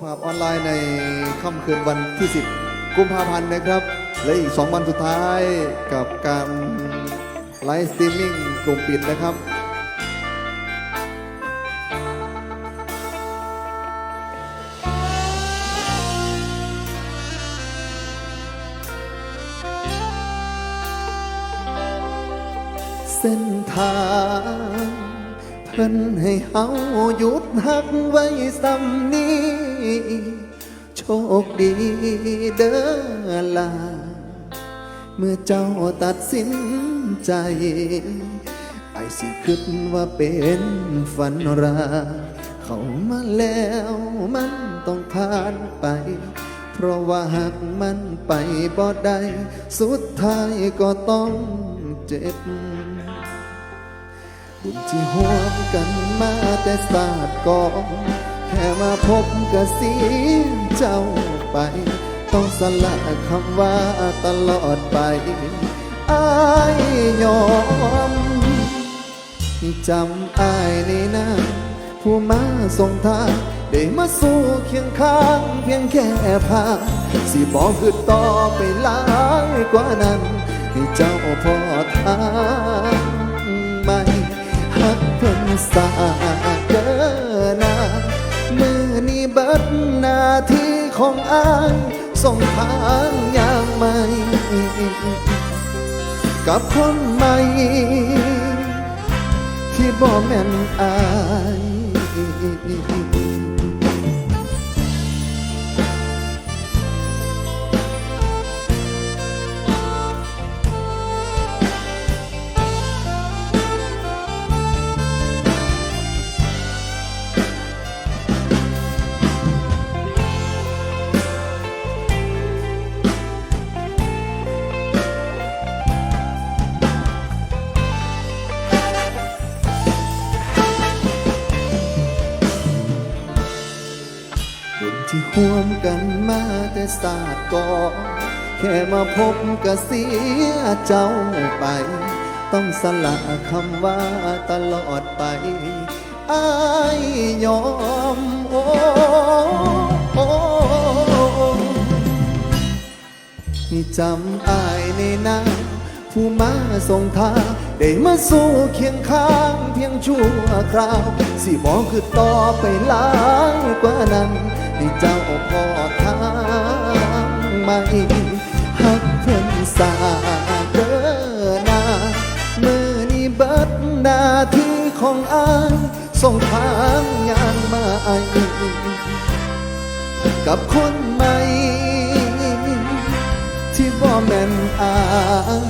ภาพออนไลน์ในค่ำคืนวันที่ 10 กุมภาพันธ์นะครับ และอีก 2 วันสุดท้ายกับการไลฟ์สตรีมมิ่งกลุ่มปิดนะครับเส้นทาง พิ่นให้เฮาหยุดหักไว้สำนี้ โชคดีเด้อลา เมื่อเจ้าตัดสินใจไอสิคิดว่าเป็นฝันร้ายเข้ามาแล้วมันต้องผ่านไป เพราะว่าหากมันไปบ่ได้ สุดท้ายก็ต้องเจ็บ บุญที่ห่วมกันมาแต่ศาสตร์ก่อนแค่มาพบก็เสีเจ้าไป ต้องสละคำว่าตลอดไปอายยอมจำอายในน้ำผู้มาส่งทางได้มาสู้เคียงข้างเพียงแค่พาสิบอกคือต่อไปหลายกว่านั้น ให้เจ้าพอทาง สาเดินนามือนี้เบิดหน้าที่ของอ้ายส่งทางยางใหม่ กับคนใหม่ ที่บ่แม่นอาย บุญที่ห่วมกันมาแต่ศาสตร์ก่อนแค่มาพบก็เสียเจ้าไป ต้องสละคำว่าตลอดไปอายยอมโอ้โอ้จำอายในน้ำผู้มาส่งทางได้มาสู้เคียงข้างเพียงชั่วคราว สิบอกคือต่อไปหลายกว่านั้น ให้เจ้าพอทางไม่หักเพิ่นสาเด้อนาเมื่อนี้เบิดหน้าที่ของอายส่งทางยางมาไอกับคนใหม่ ที่บ่แม่นอาย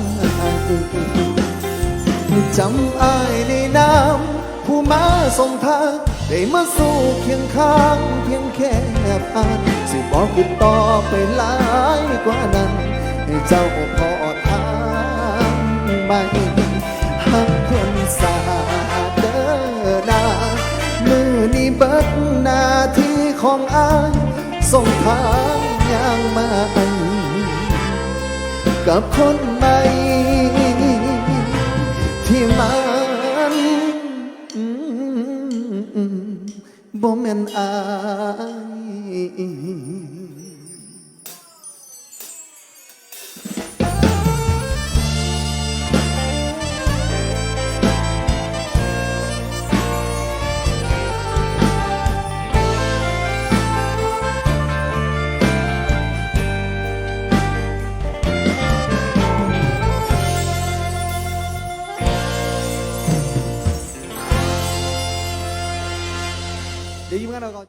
จำอายในน้ำผู้มาส่งทาง ได้มาสู้เคียงข้างเพียง ค่ผ่านสิบอกคือต่อไปหลายกว่านั้น ให้เจ้าพอทางไม่หักคนสาเด้อนามือนี้เบิดหน้าที่ของอายส่งทางย่างมาไอกับคนใหม่ที่มัน บ่แม่นอาย เดี๋ย